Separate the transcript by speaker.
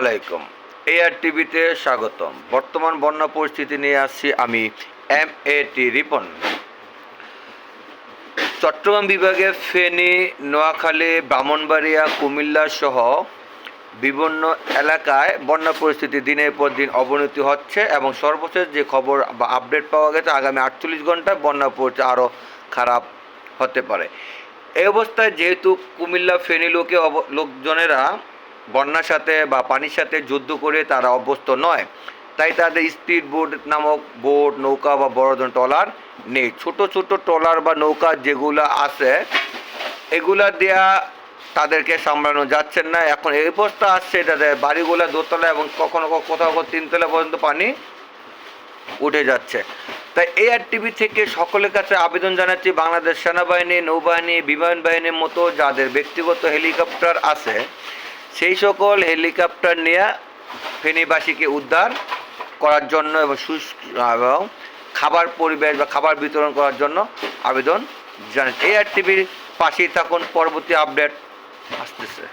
Speaker 1: আলাইকুম। এআর টিভিতে স্বাগতম। বর্তমান বন্যা পরিস্থিতি নিয়ে আসছি আমি M A T Ripon. Chattogram বিভাগে ফেনী, নোয়াখালী, ব্রাহ্মণবাড়িয়া, কুমিল্লা সহ বিভিন্ন এলাকায় বন্যা পরিস্থিতি দিনের পর দিন অবনতি হচ্ছে এবং সর্বশেষ যে খবর বা আপডেট পাওয়া গেছে, আগামী আটচল্লিশ ঘন্টায় বন্যা পরিস্থিতি আরও খারাপ হতে পারে। এই অবস্থায় যেহেতু কুমিল্লা ফেনী লোকে লোকজনেরা বন্যার সাথে বা পানির সাথে যুদ্ধ করে তারা অভ্যস্ত নয়। তাই তাদের স্পিড বোট নামক বোট নৌকা বা বড় ধরনের ট্রলার নেই। ছোট ছোট ট্রলার বা নৌকা যেগুলো আছে, এগুলা দেয়া তাদেরকে সামলানো যাচ্ছে না। এখন এই অবস্থা আসছে তাদের বাড়িগুলো, দোতলা এবং কখনো কখনো কোথাও কোথাও তিনতলা পর্যন্ত পানি উঠে যাচ্ছে। তাই এআর টিভি থেকে সকলের কাছে আবেদন জানাচ্ছি, বাংলাদেশ সেনাবাহিনী, নৌবাহিনী বিমান বাহিনীর মতো যাদের ব্যক্তিগত হেলিকপ্টার আছে সেই সকল হেলিকপ্টার নিয়ে ফেনীবাসীকে উদ্ধার করার জন্য এবং সুস এবং খাবার পরিবেশ বা খাবার বিতরণ করার জন্য আবেদন জানাচ্ছি। এআরটিভির পাশেই থাকুন, পরবর্তী আপডেট আসতেছে।